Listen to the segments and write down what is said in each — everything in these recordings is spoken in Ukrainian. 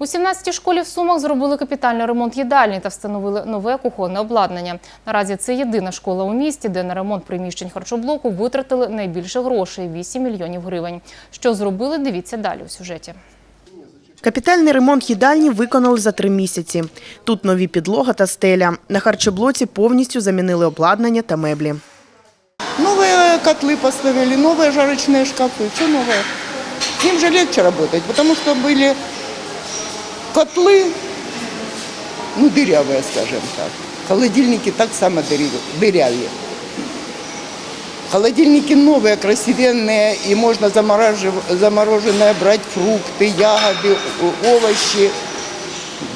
У 17-й школі в Сумах зробили капітальний ремонт їдальні та встановили нове кухонне обладнання. Наразі це єдина школа у місті, де на ремонт приміщень харчоблоку витратили найбільше грошей – 8 мільйонів гривень. Що зробили, дивіться далі у сюжеті. Капітальний ремонт їдальні виконали за три місяці. Тут нові підлога та стеля. На харчоблоці повністю замінили обладнання та меблі. Новые котлы поставили, новые жарочные шкафы, все новое. С ним же легче работать, потому что были котлы, ну, дырявые, скажем так. Холодильники так само дырявые- дырявые. Холодильники новые, красивенные, и можно заморажив- замороженное брать фрукты, ягоды, о- овощи.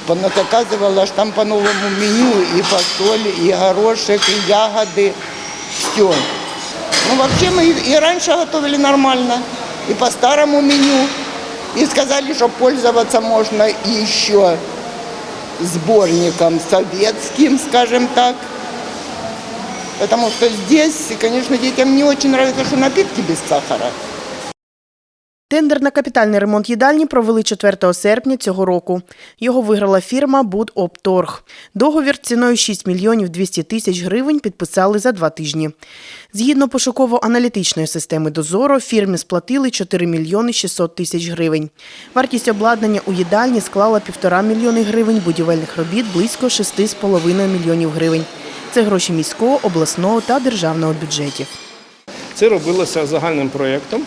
Поназаказывала ж там по новому меню и фасоль, и горошек, и ягоды. Все. Ну, вообще мы и и раньше готовили нормально, и по старому меню. И сказали, что пользоваться можно еще сборником советским, скажем так. Потому что здесь, конечно, детям не очень нравится, что напитки без сахара. Тендер на капітальний ремонт їдальні провели 4 серпня цього року. Його виграла фірма «Будопторг». Договір ціною 6 мільйонів 200 тисяч гривень підписали за два тижні. Згідно пошуково-аналітичної системи «Дозоро» фірмі сплатили 4 мільйони 600 тисяч гривень. Вартість обладнання у їдальні склала 1,5 мільйони гривень, будівельних робіт – близько 6,5 мільйонів гривень. Це гроші міського, обласного та державного бюджетів. Це робилося загальним проєктом.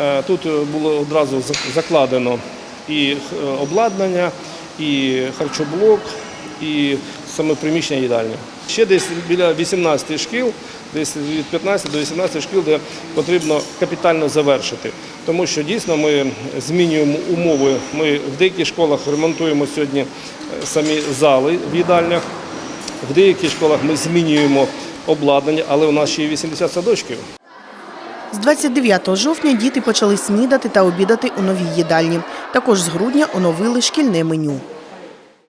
Е, Тут було одразу закладено і е, обладнання, і харчоблок, і саме приміщення їдальні. Ще десь біля 18 шкіл, десь від 15 до 18 шкіл, де потрібно капітально завершити. Тому що дійсно ми змінюємо умови. Ми в деяких школах ремонтуємо сьогодні е, самі зали в їдальнях. В деяких школах ми змінюємо обладнання, але у нас ще є 80 садочків. З 29 жовтня діти почали снідати та обідати у новій їдальні. Також з грудня оновили шкільне меню.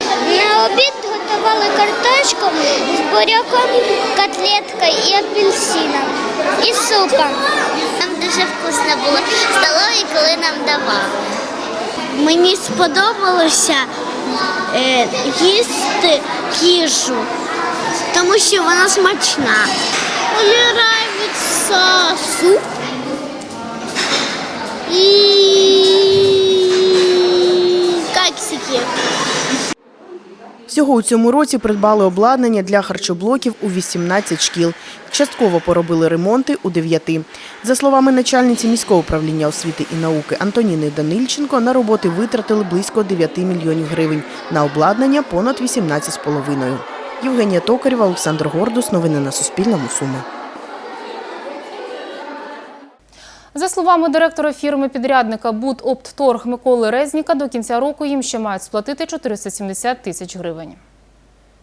На обід готували картошку з буряком, котлеткою і апельсином. І супом. Нам дуже вкусно було в столовій, коли нам давали. Мені сподобалося е, їсти їжу, тому що вона смачна. Мені подобається суп і кексики. Всього у цьому році придбали обладнання для харчоблоків у 18 шкіл. Частково поробили ремонти у 9. За словами начальниці міського управління освіти і науки Антоніни Данильченко, на роботи витратили близько 9 мільйонів гривень, на обладнання – понад 18,5. Євгенія Токарєва, Олександр Гордус. Новини на Суспільному. Суми. За словами директора фірми-підрядника «Будоптторг» Миколи Резніка, до кінця року їм ще мають сплатити 470 тисяч гривень.